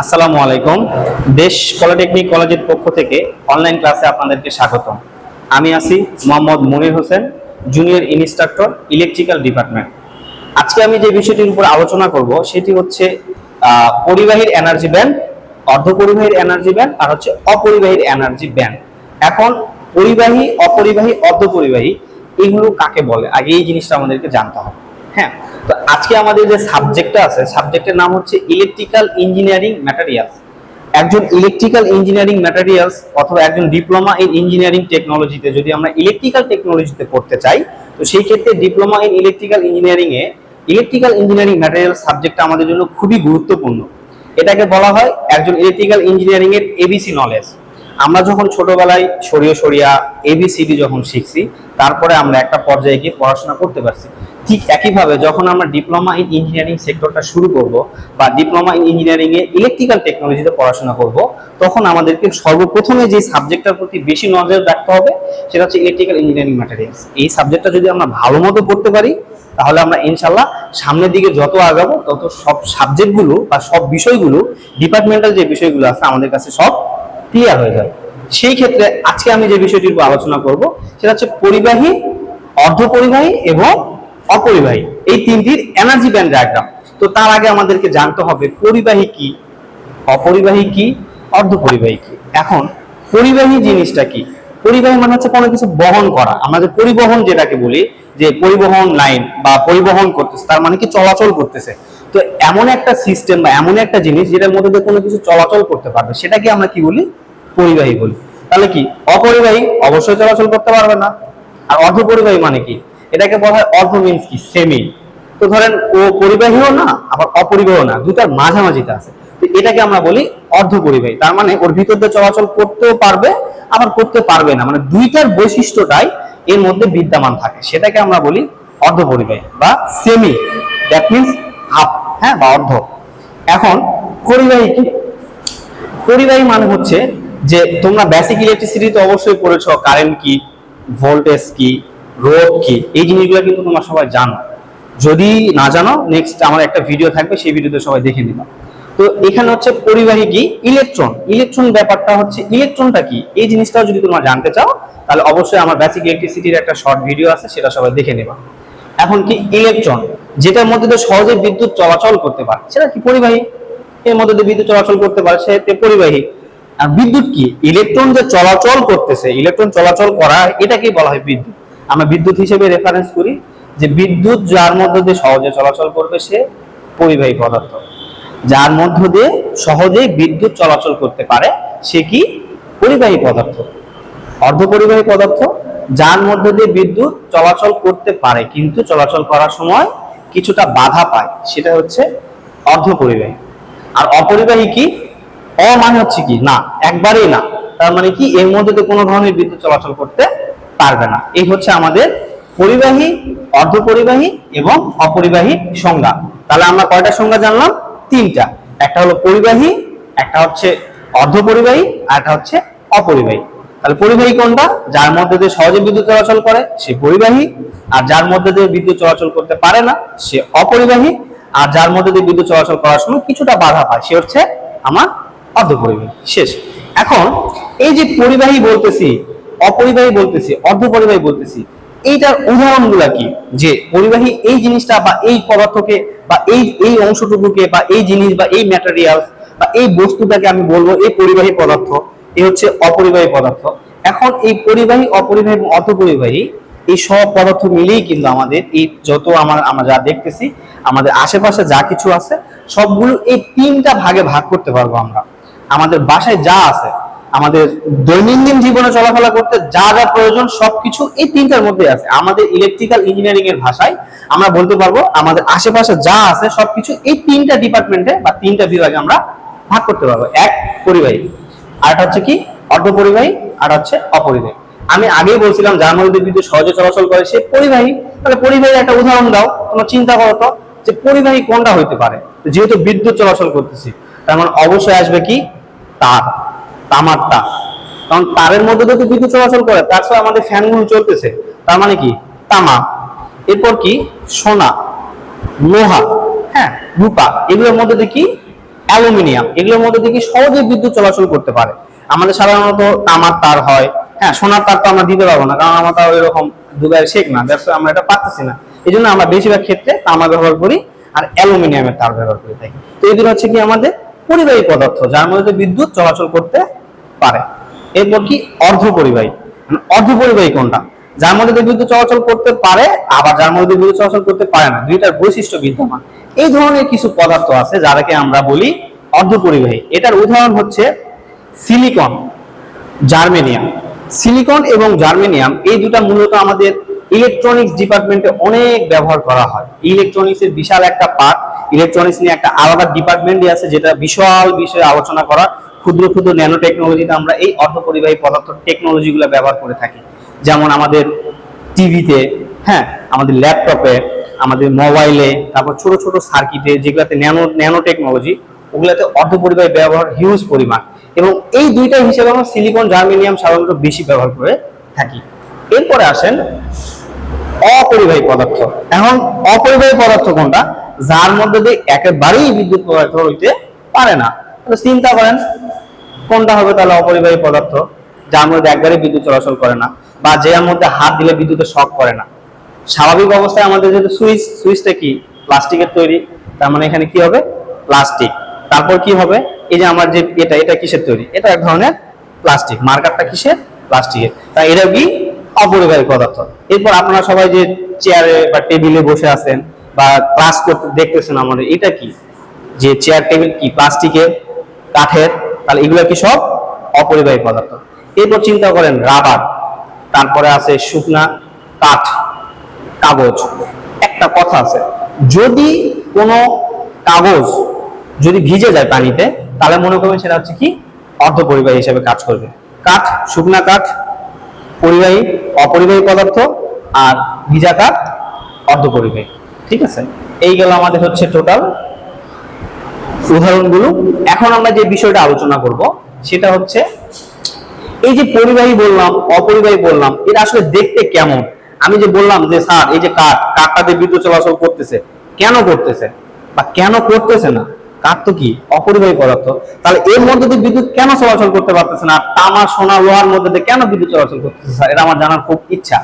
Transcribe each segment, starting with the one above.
আসসালামু আলাইকুম। দেশ পলিটেকনিক কলেজের পক্ষ থেকে অনলাইন ক্লাসে আপনাদেরকে স্বাগত আমি আছি Mohammad Monir Hossain, junior instructor, electrical department. আজকে আমি যে বিষয়টির উপর আলোচনা করব, সেটি হচ্ছে পরিবাহীর এনার্জি ব্যান্ড অর্ধপরিবাহীর এনার্জি ব্যান্ড আর হচ্ছে অপরিবাহীর এনার্জি ব্যান্ড এখন, পরিবাহী, অপরিবাহী, অর্ধপরিবাহী, এগুলো কাকে বলে? আগে এই জিনিসটা আমাদেরকে জানতে হবে। হ্যাঁ তো আজকে আমাদের যে সাবজেক্টটা আছে সাবজেক্টের নাম হচ্ছে ইলেকট্রিক্যাল ইঞ্জিনিয়ারিং ম্যাটেরিয়ালস একজন ইলেকট্রিক্যাল ইঞ্জিনিয়ারিং ম্যাটেরিয়ালস অথবা একজন ডিপ্লোমা ইন ইঞ্জিনিয়ারিং টেকনোলজিতে যদি আমরা ইলেকট্রিক্যাল টেকনোলজিতে পড়তে চাই, তো সেই ক্ষেত্রে ডিপ্লোমা ইন ইলেকট্রিক্যাল ইঞ্জিনিয়ারিং এ ইলেকট্রিক্যাল ইঞ্জিনিয়ারিং ম্যাটেরিয়াল সাবজেক্টটা আমাদের জন্য খুবই গুরুত্বপূর্ণ। এটাকে বলা হয় একজন ইলেকট্রিক্যাল ইঞ্জিনিয়ারিং এর এবিসি নলেজ আমরা যখন ছোটবেলায় সরিয়ে সরিয়া এবিসিডি যখন শিখছি, তারপরে আমরা একটা পর্যায়ে গিয়ে পড়াশোনা করতে পারছি। ঠিক একইভাবে যখন আমরা ডিপ্লোমা ইন ইঞ্জিনিয়ারিং সেক্টরটা শুরু করব বা ডিপ্লোমা ইন ইঞ্জিনিয়ারিং এ ইলেকট্রিক্যাল টেকনোলজিতে পড়াশোনা করব, তখন আমাদেরকে সর্বপ্রথমে যে সাবজেক্টটার প্রতি বেশি নজর রাখতে হবে সেটা হচ্ছে ইলেকট্রিক্যাল ইঞ্জিনিয়ারিং ম্যাটেরিয়ালস এই সাবজেক্টটা যদি আমরা ভালো মতো পড়তে পারি, তাহলে আমরা ইনশাল্লাহ সামনের দিকে যত আগাবো, তত সব সাবজেক্টগুলো বা সব বিষয়গুলো ডিপার্টমেন্টাল যে বিষয়গুলো আছে আমাদের কাছে সব ক্লিয়ার হয়ে যাবে। সেই ক্ষেত্রে আজকে আমি যে বিষয়টির উপর আলোচনা করব, সেটা হচ্ছে পরিবাহী, অর্ধপরিবাহী এবং অপরিবাহী। এই তিনটির এনার্জি ব্যান্ড ডায়াগ্রাম তো তার আগে আমাদেরকে জানতে হবে পরিবাহী কি, অপরিবাহী কি, অর্ধপরিবাহী কি? এখন পরিবাহী জিনিসটা কি? পরিবাহী মানে হচ্ছে কোনো কিছু বহন করা। আমাদের পরিবহন যেটাকে বলি, যে পরিবহন লাইন বা পরিবহন করতেছে, তার মানে কি চলাচল করতেছে? তো এমন একটা সিস্টেম বা এমন একটা জিনিস যেটার মধ্যে দিয়ে কোনো কিছু চলাচল করতে পারবে, সেটাকে আমরা কি বলি? পরিবাহী বলি। তাহলে কি? অপরিবাহী অবশ্যই চলাচল করতে পারবে না। আর অর্ধপরিবাহী মানে কি? এটাকে বলা হয় অর্ধ মিনস কি? সেমি তো ধরেন ও পরিবাহীও না, আবার অপরিবাহীও না দুটার মাঝামাঝিতে আছে। এটাকে আমরা বলি অর্ধপরিবাহী তার মানে ওর ভিতর দিয়ে চলাচল করতেও পারবে, আবার করতে পারবে না। মানে দুইটার বৈশিষ্ট্যটাই এর মধ্যে বিদ্যমান থাকে। সেটাকে আমরা বলি অর্ধপরিবাহী বা সেমি দ্যাট মিনস হাফ হ্যাঁ বা অর্ধ। এখন পরিবাহী কি? পরিবাহী মানে হচ্ছে যে তোমরা বেসিক ইলেকট্রিসিটি তো অবশ্যই পড়েছো কারেন্ট কি ভোল্টেজ কি রোধ কি? এই জিনিসগুলো কিন্তু তোমরা সবাই জানো। যদি না জানো নেক্সট আমার একটা ভিডিও থাকবে, সেই ভিডিওতে সবাই দেখে নিবা। তো এখানে হচ্ছে পরিবাহী কি? ইলেকট্রন ইলেকট্রন ব্যাপারটা হচ্ছে ইলেকট্রনটা কি? এই জিনিসটাও যদি তোমরা জানতে চাও, তাহলে অবশ্যই আমার বেসিক ইলেকট্রিসিটির একটা শর্ট ভিডিও আছে, সেটা সবাই দেখে নেবা। এখন কি? ইলেকট্রন যেটার মধ্যে দিয়ে সহজে বিদ্যুৎ চলাচল করতে পারে। সেটা কি পরিবাহী? এর মধ্যে দিয়ে বিদ্যুৎ চলাচল করতে পারে সেটা পরিবাহী। আর বিদ্যুৎ কি? ইলেকট্রন যে চলাচল করতেছে ইলেকট্রন চলাচল করা, এটাকেই বলা হয় বিদ্যুৎ। আমরা বিদ্যুৎ হিসেবে রেফারেন্স করি যে বিদ্যুৎ যার মধ্যে দিয়ে সহজে চলাচল করবে সে পরিবাহী পদার্থ। যার মধ্য দিয়ে সহজেই বিদ্যুৎ চলাচল করতে পারে সে কি? পরিবাহী পদার্থ। অর্ধপরিবাহী পদার্থ, যার মধ্য দিয়ে বিদ্যুৎ চলাচল করতে পারে কিন্তু চলাচল করার সময় কিছুটা বাধা পায়, সেটা হচ্ছে অর্ধপরিবাহী আর অপরিবাহী কি? অ মানে হচ্ছে কি? না, একবারেই না। তার মানে কি? এর মধ্যে তো কোনো ধরনের বিদ্যুৎ চলাচল করতে পারবে না। এই হচ্ছে আমাদের পরিবাহী, অর্ধপরিবাহী এবং অপরিবাহী সংজ্ঞা। তাহলে আমরা কয়টা সংজ্ঞা জানলাম? তিনটা। একটা হলো পরিবাহী, একটা হচ্ছে অর্ধপরিবাহী, আর একটা হচ্ছে অপরিবাহী। তাহলে পরিবাহী কোনটা? যার মধ্যে দিয়ে সহজে বিদ্যুৎ চলাচল করে, সে পরিবাহী। আর যার মধ্যে দিয়ে বিদ্যুৎ চলাচল করতে পারে না, সে অপরিবাহী। আর যার মধ্যে দিয়ে বিদ্যুৎ চলাচল করার সময় কিছুটা বাধা পায়, সে হচ্ছে আমার অর্ধপরিবাহী। শেষ। এখন এই যে পরিবাহী বলতেছি অপরিবাহী বলতেছি, অর্ধপরিবাহী বলতেছি, এইটার উদাহরণ উদাহরণগুলা কি? যে পরিবাহী এই জিনিসটা বা এই পদার্থকে বা এই এই অংশটুকুকে বা এই জিনিস বা এই ম্যাটেরিয়াল বা এই বস্তুটাকে আমি বলব এই পরিবাহী পদার্থ এই হচ্ছে অপরিবাহী পদার্থ। এখন এই পরিবাহী, অপরিবাহী এবং অর্ধপরিবাহী, এই সব পদার্থ মিলেই কিন্তু আমাদের এই যত আমার, আমরা যা দেখতেছি, আমাদের আশেপাশে যা কিছু আছে, সবগুলো এই তিনটা ভাগে ভাগ করতে পারব আমরা। আমাদের বাসায় যা আছে আমাদের দৈনন্দিন জীবনে চলাফেরা করতে যা যা প্রয়োজন সবকিছু এই তিনটার মধ্যে আছে। আমাদের ইলেকট্রিক্যাল ইঞ্জিনিয়ারিং এর ভাষায় আমরা বলতে পারব, আমাদের আশেপাশে যা আছে সবকিছু এই তিনটা ডিপার্টমেন্টে বা তিনটা বিভাগে আমরা ভাগ করতে পারব। এক পরিবাহী আর হচ্ছে কি? অর্ধপরিবাহী আর হচ্ছে অপরিবাহী। আমি আগেই বলছিলাম, যার মধ্যে বিদ্যুৎ সহজে চলাচল করে সে পরিবাহী। তাহলে পরিবাহী একটা উদাহরণ দাও, তোমরা চিন্তা করো তো যে পরিবাহী কোনটা হইতে পারে? যেহেতু বিদ্যুৎ চলাচল করতেছি, তার মানে অবশ্যই আসবে কি? তার। তামার তার কারণ তারের মধ্যে তো বিদ্যুৎ চলাচল করে, তার সাথে আমাদের ফ্যানগুলো চলতেছে। তার মানে কি? তামা। এরপর কি? সোনা। লোহা। হ্যাঁ রূপা। এগুলোর মধ্যে দেখি অ্যালুমিনিয়াম। এগুলোর মধ্যে দেখি সহজে বিদ্যুৎ চলাচল করতে পারে। আমাদের সাধারণত তামার তার হয়। হ্যাঁ সোনার তার তো আমরা দিতে পারব না, কারণ আমার তার এরকম দুবাইয়ের শেখ না ব্যবসা আমরা এটা পারতেছি না। এই জন্য আমরা বেশিরভাগ ক্ষেত্রে তামা ব্যবহার করি আর অ্যালুমিনিয়ামের তার ব্যবহার করে থাকি তো এগুলো হচ্ছে কি আমাদের পরিবাহী পদার্থ, যার মধ্যে বিদ্যুৎ চলাচল করতে পারে। এরপর কি? অর্ধ পরিবাহী অর্ধ পরিবাহী কোনটা? যার মধ্যে দিয়ে বিদ্যুৎ চলাচল করতে পারে, আবার যার মধ্যে দিয়ে বিদ্যুৎ চলাচল করতে পারে না। দুইটার বৈশিষ্ট্য বিদ্যমান। এই ধরনের কিছু পদার্থ আছে যাদেরকে আমরা বলি অর্ধ পরিবাহী এটার উদাহরণ হচ্ছে সিলিকন, জার্মেনিয়াম। সিলিকন এবং জার্মেনিয়াম, এই দুটা মূলত আমাদের ইলেকট্রনিক্স ডিপার্টমেন্টে অনেক ব্যবহার করা হয়। ইলেকট্রনিক্স এর বিশাল একটা পার্ট ইলেকট্রনিক্স নিয়ে একটা আলাদা ডিপার্টমেন্টই আছে যেটা বিশাল বিষয়ে আলোচনা করা। ক্ষুদ্র ক্ষুদ্র ন্যানো টেকনোলজিতে আমরা এই অর্ধপরিবাহী পদার্থ টেকনোলজিগুলো ব্যবহার করে থাকি। যেমন আমাদের টিভিতে হ্যাঁ আমাদের ল্যাপটপে, আমাদের মোবাইলে, তারপর ছোট ছোট সার্কিটে যেগুলোতে ন্যানো ন্যানো টেকনোলজি ওগুলোতে অর্ধপরিবাহী ব্যবহার হিউজ পরিমাণ। এবং এই দুইটা হিসেবে আমরা সিলিকন জার্মেনিয়াম সাধারণত বেশি ব্যবহার করে থাকি। এরপরে আসেন অপরিবাহী পদার্থ। এখন অপরিবাহী পদার্থ কোনটা? যার মধ্যে দিয়ে একেবারেই বিদ্যুৎ পদার্থ হইতে পারে না। চিন্তা করেন কোনটা হবে তাহলে অপরিবাহী পদার্থ? যার মধ্যে একবারে বিদ্যুৎ চলাচল করে না বা যার মধ্যে হাত দিলে বিদ্যুতের শক করে না। স্বাভাবিক অবস্থায় আমাদের যেহেতু সুইচ, সুইচটা কি? প্লাস্টিকের তৈরি। তার মানে এখানে কি হবে? প্লাস্টিক। তারপর কি হবে? এই যে আমার যে এটা এটা কিসের তৈরি? এটা এক ধরনের প্লাস্টিক। মার্কারটা কিসের? প্লাস্টিকের। তা এটা কি? অপরিবাহী পদার্থ। এরপর আপনারা সবাই যে চেয়ারে বা টেবিলে বসে আছেন বা ক্লাস করতে দেখতেছেন আমাদের, এটা কি? যে চেয়ার, টেবিল কি? প্লাস্টিকের, কাঠের তাহলে এগুলো কি সব অপরিবাহী পদার্থ। এরপর চিন্তা করেন রাবার, তারপরে আছে শুকনা কাঠ, কাগজ। একটা কথা আছে, যদি কোনো কাগজ যদি ভিজে যায় পানিতে, তাহলে মনে করবেন সেটা হচ্ছে কি অর্ধপরিবাহী হিসেবে কাজ করবে। কাঠ, শুকনা কাঠ, পরিবাহী, অপরিবাহী পদার্থ আর ভিজা কাঠ অর্ধপরিবাহী। ঠিক আছে? এই গেল আমাদের হচ্ছে টোটাল উদাহরণগুলো। এখন আমরা যে বিষয়টা আলোচনা করব, সেটা হচ্ছে এই যে পরিবাহী বললাম, অপরিবাহী বললাম, এটা আসলে দেখতে কেমন? আমি যে বললাম যে, স্যার, এই যে কাঠ কাঠটাতে বিদ্যুৎ চলাচল করতেছে? কেন করতেছে? বা কেন করতেছে না? কাঠ তো কি? অপরিবাহী পদার্থ। তাহলে এর মধ্যে দিয়ে বিদ্যুৎ কেন চলাচল করতে পারতেছে না? তামা, সোনা, লোহার মধ্যে দিয়ে কেন বিদ্যুৎ চলাচল করতেছে, স্যার? এটা আমার জানার খুব ইচ্ছা,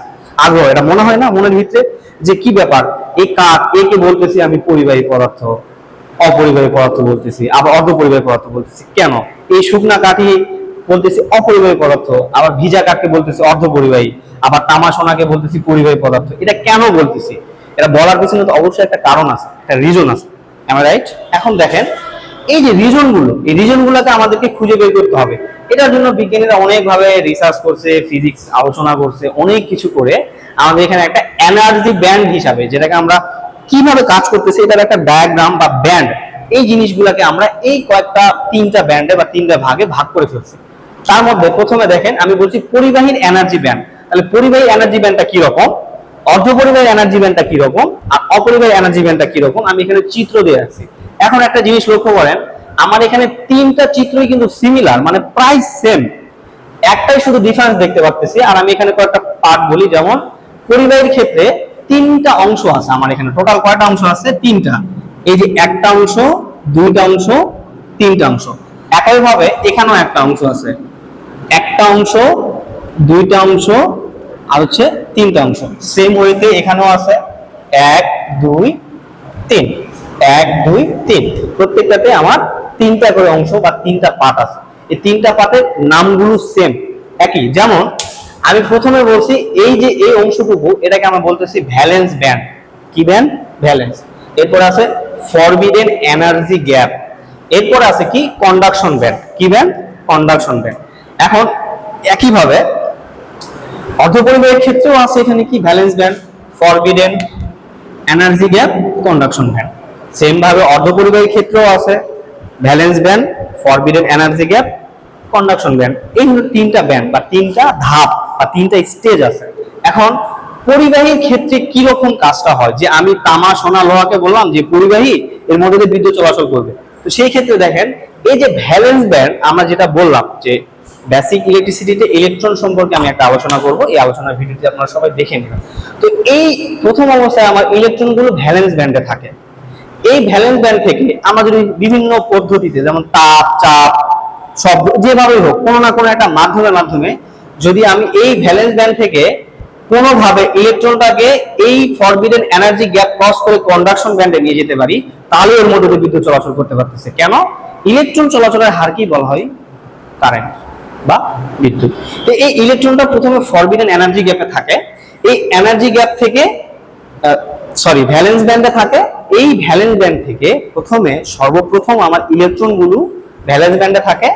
আগ্রহ। এটা মনে হয় না মনের ভিতরে? যে কি ব্যাপার? এই কাঠ একে বলতেছি আমি পরিবাহী পদার্থ। অপরিবাহী পদার্থ বলতেছি, আবার অর্ধপরিবাহী পদার্থ বলতেছি। কেন? এই শুকনা কাঠি বলতেছি অপরিবাহী পদার্থ, আবার ভিজা কাঠকে বলতেছি অর্ধপরিবাহী আবার তামাশোনাকে বলতেছি পরিবাহী পদার্থ। এটা কেন বলতেছি? এটা বলার পিছনে তো অবশ্যই একটা কারণ আছে, একটা রিজন আছে। রাইট এখন দেখেন, এই যে রিজনগুলো, এই রিজন গুলোকে আমাদেরকে খুঁজে বের করতে হবে। এটার জন্য বিজ্ঞানীরা অনেকভাবে রিসার্চ করছে ফিজিক্স আলোচনা করছে, অনেক কিছু করে আমাদের এখানে একটা এনার্জি ব্যান্ড হিসাবে, যেটাকে আমরা কীভাবে কাজ করতেছে, এটার একটা ডায়াগ্রাম বা ব্যান্ড এই জিনিসগুলোকে আমরা এই কয়েকটা, তিনটা ব্যান্ডে বা তিনটা ভাগে ভাগ করে ফেলছি। তার মধ্যে প্রথমে দেখেন, আমি বলছি পরিবাহীর এনার্জি ব্যান্ড তাহলে পরিবাহী এনার্জি ব্যান্ডটা কি রকম অর্ধপরিবাহী এনার্জি ব্যান্ডটা কি রকম আর অপরিবাহী এনার্জি ব্যান্ডটা কি রকম আমি এখানে চিত্র দিয়ে রাখছি এখন একটা জিনিস লক্ষ্য করেন, আমার এখানে তিনটা চিত্রই কিন্তু সিমিলার মানে প্রায় সেম একটাই শুধু ডিফারেন্স দেখতে পাচ্ছি আর আমি এখানে কয়েকটা পার্ট বলি, যেমন পরিবাহীর ক্ষেত্রে তিনটা অংশ আছে আমার এখানে। টোটাল কয়টা অংশ আছে? তিনটা। এই যে একটা অংশ, দুইটা অংশ, তিনটা অংশ। একইভাবে এখানেও একটা অংশ আছে। একটা অংশ, দুইটা অংশ, আর হচ্ছে তিনটা অংশ। সেম ওয়েতে এখানেও আছে। এক, দুই, তিন। এক, দুই, তিন। প্রত্যেকটাতে আমার তিনটা করে অংশ বা তিনটা পার্ট আছে। এই তিনটা পার্টের নামগুলো সেম একই। যেমন আমি প্রথমে বলছি, এই যে এই অংশটুকু, এটাকে আমরা বলতেছি ভ্যালেন্স ব্যান্ড কি ব্যান্ড ভ্যালেন্স এরপর আছে ফরবিডেন এনার্জি গ্যাপ এরপর আছে কি? কন্ডাকশন ব্যান্ড কি ব্যান্ড কন্ডাকশন ব্যান্ড এখন, একইভাবে, অর্ধপরিবাহীর ক্ষেত্রেও আছে এখানে কি? Valence band forbidden energy gap conduction band same ভাবে অর্ধপরিবাহীর ক্ষেত্রেও আছে valence band forbidden energy gap conduction band এই হলো তিনটা ব্যান্ড বা তিনটা ধাপ। বা তিনটা স্টেজ আছে। এখন পরিবাহীর ক্ষেত্রে কি রকম কাজটা হয়? যে আমি তামা, সোনা, লোহাকে বললাম যে পরিবাহী এর মধ্যে দিয়ে বিদ্যুৎ চলাচল করবে। তো সেই ক্ষেত্রে দেখেন, এই যে ভ্যালেন্স ব্যান্ড আমরা যেটা বললাম যে বেসিক ইলেকট্রিসিটিতে ইলেকট্রন সম্পর্কে আমি একটা আলোচনা করব। এই আলোচনার ভিডিওটি আপনারা সবাই দেখে নেবেন। তো এই প্রথম অবস্থায় আমার ইলেকট্রনগুলো ভ্যালেন্স ব্যান্ডে থাকে। এই ভ্যালেন্স ব্যান্ড থেকে আমরা যদি বিভিন্ন পদ্ধতিতে যেমন তাপ, চাপ সব যেভাবেই হোক, কোনো না কোনো একটা মাধ্যমের মাধ্যমে যদি আমি এই ভ্যালেন্স ব্যান্ড থেকে কোনোভাবে ইলেকট্রনটাকে এই ফরবিডেন এনার্জি গ্যাপ ক্রস করে কন্ডাকশন ব্যান্ডে নিয়ে যেতে পারি, তাহলে এর মধ্যে বিদ্যুৎ চলাচল করতে পারতেছে। কেন? ইলেকট্রন চলাচলের হার কি বলা হয়? কারেন্ট বা বিদ্যুৎ। তো এই ইলেকট্রনটা প্রথমে ফরবিডেন এনার্জি গ্যাপে থাকে। এই এনার্জি গ্যাপ থেকে সরি ভ্যালেন্স ব্যান্ডে থাকে। এই ভ্যালেন্স ব্যান্ড থেকে প্রথমে সর্বপ্রথম আমার ইলেকট্রনগুলো ভ্যালেন্স ব্যান্ডে থাকে।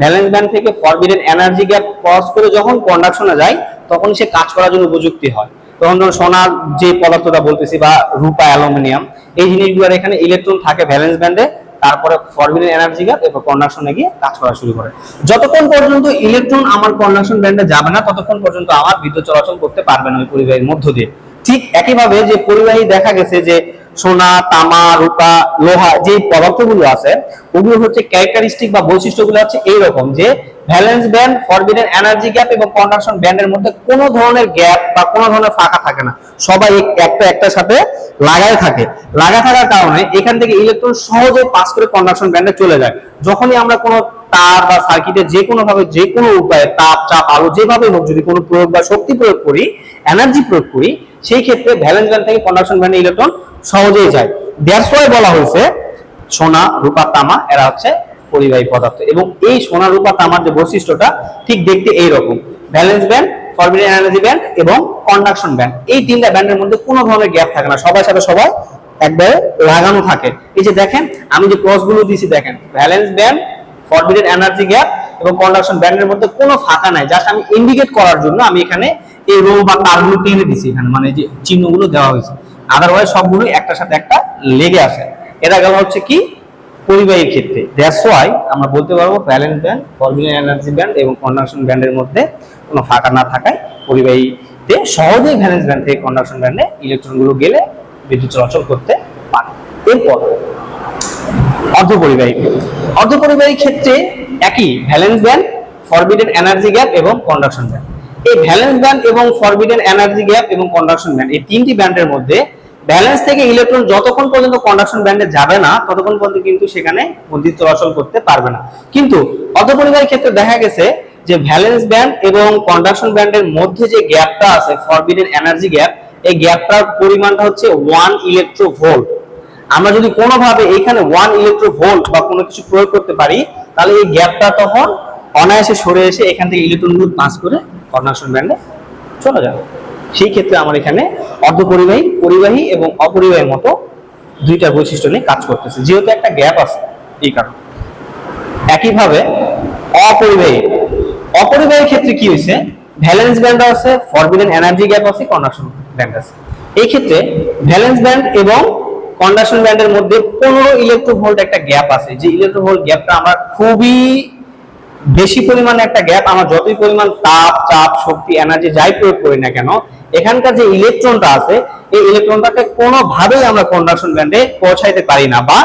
ভ্যালেন্স ব্যান্ড থেকে ফরবিডেন এনার্জি গ্যাপ ক্রস করে যখন কন্ডাকশনে যায়, তখন সে কাজ করার জন্য উপযুক্তি হয়। তখন ধরুন সোনার যে পদার্থটা বলতেছি বা রূপা অ্যালুমিনিয়াম, এই জিনিসগুলোর এখানে ইলেকট্রন থাকে ভ্যালেন্স ব্যান্ডে তারপরে ফরবিডেন এনার্জি গ্যাপ এবং কন্ডাকশনে গিয়ে কাজ করা শুরু করে। যতক্ষণ পর্যন্ত ইলেকট্রন আমার কন্ডাকশন ব্যান্ডে যাবে না, ততক্ষণ পর্যন্ত আমার বিদ্যুৎ চলাচল করতে পারবে না ওই পরিবাহীর মধ্য দিয়ে। ঠিক একইভাবে যে পরিবাহী দেখা গেছে যে সোনা, তামা, রূপা, লোহা যে পদার্থগুলো আছে ওগুলো হচ্ছে ক্যারেক্টারিস্টিক বা বৈশিষ্ট্যগুলো হচ্ছে এইরকম যে valence band forbidden energy gap এবং কন্ডাকশন ব্যান্ডের মধ্যে কোনো ধরনের গ্যাপ বা কোনো ধরনের ফাঁকা থাকে না। সবাই এক- একটা একটার সাথে লাগায় থাকে। লাগা থাকার কারণে এখান থেকে ইলেকট্রন সহজে পাস করে কন্ডাকশন ব্যান্ডে চলে যায়। যখনই আমরা কোনো তার বা সার্কিটে যে কোনো ভাবে যে কোনো উপায়ে তাপ, চাপ, আলো যেভাবে হোক যদি কোনো প্রয়োগ বা শক্তি প্রয়োগ করি এনার্জি প্রয়োগ করি, সেই ক্ষেত্রে ভ্যালেন্স ব্যান্ড থেকে কন্ডাকশন ব্যান্ডে ইলেকট্রন সহজেই যায়। ওয়াই বলা হয়েছে, সোনা, রূপা, তামা, এরা হচ্ছে পরিবাহী পদার্থ। এবং এই সোনা, রূপা, তামার যে বৈশিষ্ট্যটা, ঠিক দেখতে এই রকম valence band forbidden energy band এবং কন্ডাকশন ব্যান্ড এই তিনটা ব্যান্ডের মধ্যে কোনো ধরনের গ্যাপ থাকে না। সবার সাথে সবাই একবারে লাগানো থাকে। এই যে দেখেন, আমি যে ক্রসগুলো দিয়েছি, দেখেন valence band forbidden energy gap এবং কন্ডাকশন ব্যান্ডের মধ্যে কোনো ফাঁকা নাই। জাস্ট আমি ইন্ডিকেট করার জন্য আমি এখানে এই রো বা তারগুলো টেনে দিছি এখানে। মানে যে চিহ্নগুলো দেওয়া হয়েছে। আদারওয়াইজ সবগুলো একটার সাথে একটা লেগে আসে। এটা গেল হচ্ছে কি? পরিবাহীর ক্ষেত্রে। দ্যাটস ওয়াই আমরা বলতে পারব valence band forbidden energy band এবং কন্ডাকশন ব্যান্ডের মধ্যে কোনো ফাঁকা না থাকায় পরিবাহীতে সহজেই ভ্যালেন্স ব্যান্ড থেকে কন্ডাকশন ব্যান্ডে ইলেকট্রনগুলো গেলে বিদ্যুৎ চলাচল করতে পারে। এরপর, অর্ধপরিবাহী অর্ধপরিবাহী ক্ষেত্রে একই valence band forbidden energy gap এবং কন্ডাকশন ব্যান্ড এই ভ্যালেন্স ব্যান্ড এবং ফরবিডেন এনার্জি গ্যাপ এবং কন্ডাকশন ব্যান্ড এই তিনটি ব্যান্ডের মধ্যে ব্যালেন্স থেকে ইলেকট্রন যতক্ষণ পর্যন্ত কন্ডাকশন ব্যান্ডে যাবে না, ততক্ষণ পর্যন্ত কিন্তু সেখানে বিদ্যুৎ চলাচল করতে পারবে না। কিন্তু অর্ধপরিবাহীর ক্ষেত্রে দেখা গেছে যে ভ্যালেন্স ব্যান্ড এবং কন্ডাকশন ব্যান্ডের মধ্যে যে গ্যাপটা আছে ফরবিডেন এনার্জি গ্যাপ এই গ্যাপটার পরিমাণটা হচ্ছে ওয়ান ইলেকট্রো ভোল্ট আমরা যদি কোনোভাবে এখানে ওয়ান ইলেকট্রো ভোল্ট বা কোনো কিছু প্রয়োগ করতে পারি, তাহলে এই গ্যাপটা তখন অনায়াসে সরে এসে এখান থেকে ইলেকট্রনগুলো পাস করে কন্ডাকশন ব্যান্ডে চলে যাবে। সেই ক্ষেত্রে আমার এখানে অর্ধপরিবাহী, পরিবাহী এবং অপরিবাহীর মতো দুইটা বৈশিষ্ট্য নিয়ে কাজ করতেছে। যেহেতু একটা গ্যাপ আছে এই কারণে। একইভাবে অপরিবাহী। অপরিবাহীর ক্ষেত্রে কি হয়েছে? ভ্যালেন্স ব্যান্ড আছে, ফরবিডেন এনার্জি গ্যাপ আছে, কন্ডাকশন ব্যান্ড আছে। এই ক্ষেত্রে ভ্যালেন্স ব্যান্ড এবং কন্ডাকশন ব্যান্ডের মধ্যে পনেরো ইলেকট্রোভোল্ট একটা গ্যাপ আছে। যে ইলেকট্রোভোল্ট গ্যাপটা আমরা খুবই বেশি পরিমাণে একটা গ্যাপ, আমরা যতই পরিমাণ তাপ, চাপ, শক্তি, এনার্জি যাই প্রয়োগ করি না কেন এখানকার যে ইলেকট্রনটা আছে, এই ইলেকট্রনটাকে কোনোভাবেই আমরা কন্ডাকশন ব্যান্ডে পৌঁছাইতে পারি না বা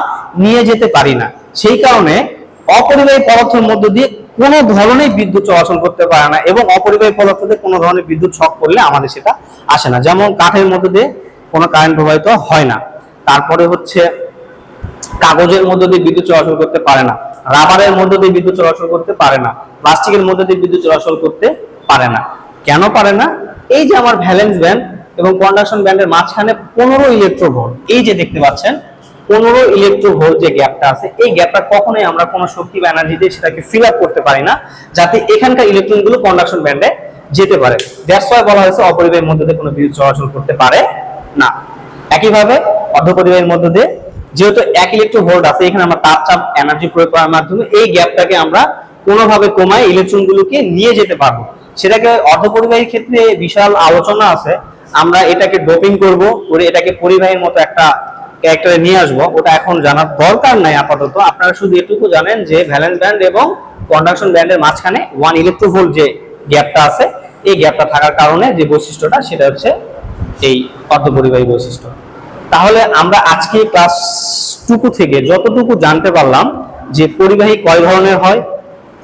নিয়ে যেতে পারি না। সেই কারণে অপরিবাহী পদার্থের মধ্য দিয়ে কোনো ধরনের বিদ্যুৎ চলাচল করতে পারে না এবং অপরিবাহী পদার্থতে কোনো ধরনের বিদ্যুৎ শক করলে আমাদের সেটা আসে না। যেমন কাঠের মধ্যে দিয়ে কোনো কারেন্ট প্রবাহিত হয় না। তারপরে হচ্ছে কাগজের মধ্য দিয়ে বিদ্যুৎ চলাচল করতে পারে না। রাবারের মধ্য দিয়ে বিদ্যুৎ চলাচল করতে পারে না। প্লাস্টিকের মধ্য দিয়ে বিদ্যুৎ চলাচল করতে পারে না। কেন পারে না? এই যে আমার ভ্যালেন্স ব্যান্ড এবং কন্ডাকশন ব্যান্ডের মাঝখানে পনেরো ইলেকট্রোভোল্ট এই যে দেখতে পাচ্ছেন, পনেরো ইলেকট্রোভোল্ট যে গ্যাপটা আছে, এই গ্যাপটা কখনোই আমরা কোনো শক্তি বা এনার্জি দিয়ে সেটাকে ফিল আপ করতে পারি না, যাতে এখানকার ইলেকট্রনগুলো কন্ডাকশন ব্যান্ডে যেতে পারে। দ্যাটস বলা হয়েছে অপরিবাহীর মধ্যে দিয়ে কোনো বিদ্যুৎ চলাচল করতে পারে না। একইভাবে অর্ধপরিবাহীর মধ্যে দিয়ে যেহেতু এক ইলেকট্রো ভোল্ট আছে, এখানে আমরা তাপ, চাপ এনার্জি প্রয়োগ করার মাধ্যমে এই গ্যাপটাকে আমরা কোনোভাবে কমায় ইলেকট্রন গুলোকে নিয়ে যেতে পারব। সেটাকে অর্ধপরিবাহীর ক্ষেত্রে বিশাল আলোচনা আছে। আমরা এটাকে ডোপিং করব, করে এটাকে পরিবাহীর মতো একটা ক্যারেক্টারে নিয়ে আসব। ওটা এখন জানার দরকার নাই আপাতত। আপনারা শুধু এটুকু জানেন যে ভ্যালেন্স ব্যান্ড এবং কন্ডাকশন ব্যান্ডের মাঝখানে ওয়ান ইলেকট্রো ভোল্ট যে গ্যাপটা আছে, এই গ্যাপটা থাকার কারণে যে বৈশিষ্ট্যটা, সেটা হচ্ছে এই অর্ধপরিবাহী বৈশিষ্ট্য। তাহলে আমরা আজকে ক্লাস টুকু থেকে যতটুকু জানতে পারলাম যে পরিবাহী কয় ধরনের হয়,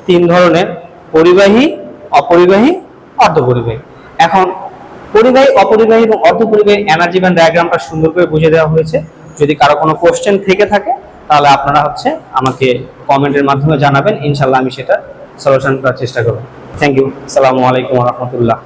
তিন ধরনের। পরিবাহী অপরিবাহী, অর্ধপরিবাহী। এখন পরিবাহী, অপরিবাহী এবং অর্ধপরিবাহী এনার্জি ব্যান্ড ডায়াগ্রামটা সুন্দর করে বুঝে দেওয়া হয়েছে। যদি কারও কোনো কোশ্চেন থেকে থাকে, তাহলে আপনারা হচ্ছে আমাকে কমেন্টের মাধ্যমে জানাবেন। ইনশাল্লাহ আমি সেটা সলিউশন করার চেষ্টা করব। থ্যাংক ইউ আসসালামু আলাইকুম রহমতুল্লাহ